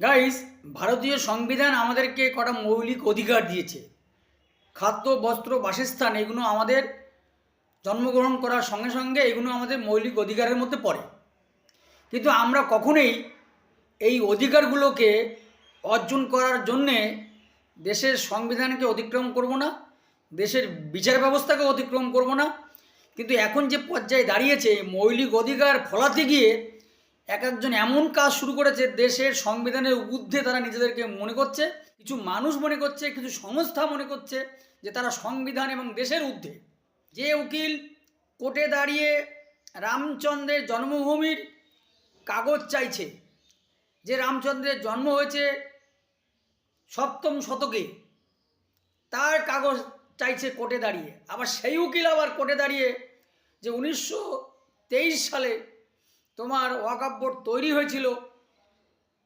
Guys ভারতীয় সংবিধান আমাদেরকে কটা মৌলিক অধিকার দিয়েছে। খাদ্য, বস্ত্র, বাসস্থান, এগুলো আমাদের জন্মগ্রহণ করার সঙ্গে সঙ্গে এগুলো আমাদের মৌলিক অধিকারের মধ্যে পড়ে। কিন্তু আমরা কখনোই এই অধিকারগুলোকে অর্জন করার জন্যে দেশের সংবিধানকে অতিক্রম করব না, দেশের বিচার ব্যবস্থাকে অতিক্রম করব না। কিন্তু এখন যে পর্যায়ে দাঁড়িয়েছে মৌলিক অধিকার ফলাতে গিয়ে এক একজন এমন কাজ শুরু করেছে, দেশের সংবিধানের ঊর্ধ্বে তারা নিজেদেরকে মনে করছে, কিছু মানুষ মনে করছে, কিছু সংস্থা মনে করছে যে তারা সংবিধান এবং দেশের ঊর্ধ্বে। যে উকিল কোর্টে দাঁড়িয়ে রামচন্দ্রের জন্মভূমির কাগজ চাইছে, যে রামচন্দ্রের জন্ম হয়েছে সপ্তম শতকে, তার কাগজ চাইছে কোর্টে দাঁড়িয়ে। আবার সেই উকিল আবার কোর্টে দাঁড়িয়ে যে উনিশশো তেইশ সালে তোমার ওয়াকাপ বোর্ড তৈরি হয়েছিল।